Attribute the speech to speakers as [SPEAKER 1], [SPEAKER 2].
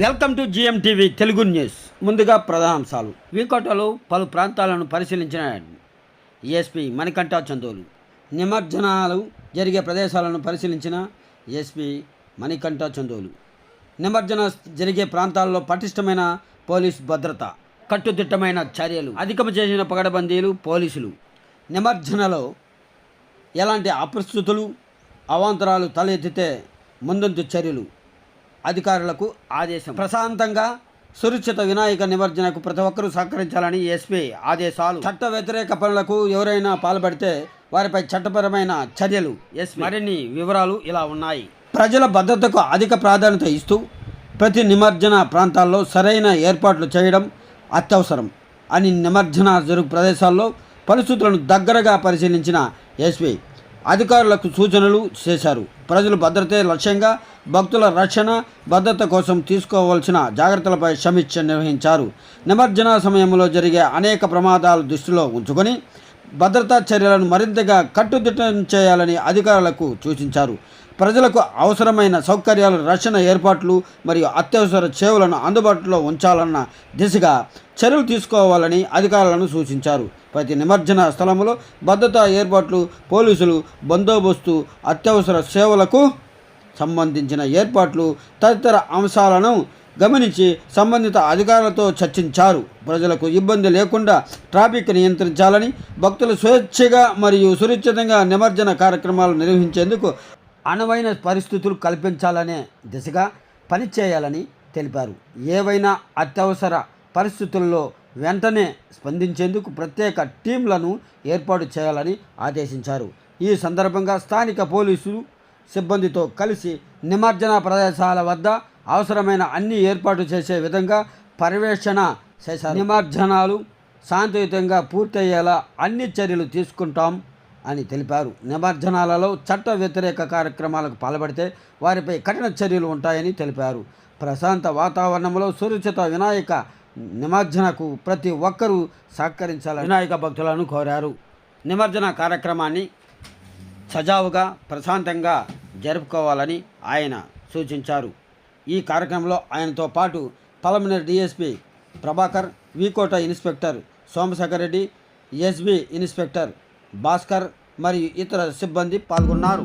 [SPEAKER 1] Welcome to GM TV Telugu news. ముందుగా ప్రధానాంశాలు వీకోటలో పలు ప్రాంతాలను పరిశీలించిన ఎస్పీ మణికంఠ చందోలు. నిమజ్జనాలు జరిగే ప్రదేశాలను పరిశీలించిన ఎస్పీ మణికంఠ చందోలు. నిమజ్జన జరిగే ప్రాంతాల్లో పటిష్టమైన పోలీస్ భద్రత కట్టుదిట్టమైన చర్యలు అధికం చేసిన పగడబందీలు పోలీసులు. నిమజ్జనలో ఎలాంటి అప్రస్తుతులు అవాంతరాలు తలెత్తితే ముందంతు చర్యలు అధికారులకు ఆదేశం. ప్రశాంతంగా సురక్షిత వినాయక నిమజ్జనకు ప్రతి ఒక్కరూ సహకరించాలని ఎస్పీ ఆదేశాలు. చట్ట వ్యతిరేక పనులకు ఎవరైనా పాల్పడితే వారిపై చట్టపరమైన చర్యలు ఎస్ మరిన్ని వివరాలు ఇలా ఉన్నాయి. ప్రజల భద్రతకు అధిక ప్రాధాన్యత ఇస్తూ ప్రతి నిమజ్జన ప్రాంతాల్లో సరైన ఏర్పాట్లు చేయడం అత్యవసరం అని నిమజ్జన జరుగు ప్రదేశాల్లో పరిస్థితులను దగ్గరగా పరిశీలించిన ఎస్పీ అధికారులకు సూచనలు చేశారు. ప్రజలు భద్రతే లక్ష్యంగా భక్తుల రక్షణ భద్రత కోసం తీసుకోవాల్సిన జాగ్రత్తలపై సమీక్ష నిర్వహించారు. నిమజ్జన సమయంలో జరిగే అనేక ప్రమాదాలు దృష్టిలో ఉంచుకొని భద్రతా చర్యలను మరింతగా కట్టుదిట్టం చేయాలని అధికారులకు సూచించారు. ప్రజలకు అవసరమైన సౌకర్యాలు రక్షణ ఏర్పాట్లు మరియు అత్యవసర సేవలను అందుబాటులో ఉంచాలన్న దిశగా చర్యలు తీసుకోవాలని అధికారులను సూచించారు. ప్రతి నిమజ్జన స్థలంలో భద్రతా ఏర్పాట్లు పోలీసులు బందోబస్తు అత్యవసర సేవలకు సంబంధించిన ఏర్పాట్లు తదితర అంశాలను గమనించి సంబంధిత అధికారులతో చర్చించారు. ప్రజలకు ఇబ్బంది లేకుండా ట్రాఫిక్ నియంత్రించాలని భక్తులు స్వేచ్ఛగా మరియు సురక్షితంగా నిమజ్జన కార్యక్రమాలు నిర్వహించేందుకు అనువైన పరిస్థితులు కల్పించాలనే దిశగా పనిచేయాలని తెలిపారు. ఏవైనా అత్యవసర పరిస్థితుల్లో వెంటనే స్పందించేందుకు ప్రత్యేక టీంలను ఏర్పాటు చేయాలని ఆదేశించారు. ఈ సందర్భంగా స్థానిక పోలీసులు సిబ్బందితో కలిసి నిమజ్జన ప్రదేశాల వద్ద అవసరమైన అన్ని ఏర్పాటు చేసే విధంగా పర్యవేక్షణ చేశారు. నిమజ్జనాలు శాంతియుతంగా పూర్తయ్యేలా అన్ని చర్యలు తీసుకుంటాం అని తెలిపారు. నిమజ్జనాలలో చట్ట వ్యతిరేక కార్యక్రమాలకు పాల్పడితే వారిపై కఠిన చర్యలు ఉంటాయని తెలిపారు. ప్రశాంత వాతావరణంలో సురక్షిత వినాయక నిమజ్జనకు ప్రతి ఒక్కరూ సహకరించాలని వినాయక భక్తులను కోరారు. నిమజ్జన కార్యక్రమాన్ని సజావుగా ప్రశాంతంగా జరుపుకోవాలని ఆయన సూచించారు. ఈ కార్యక్రమంలో ఆయనతో పాటు Palamaneru DSP Prabhakar V Kota inspector Somashekar Reddy SB inspector Bhaskar మరియు ఇతర సిబ్బంది పాల్గొన్నారు.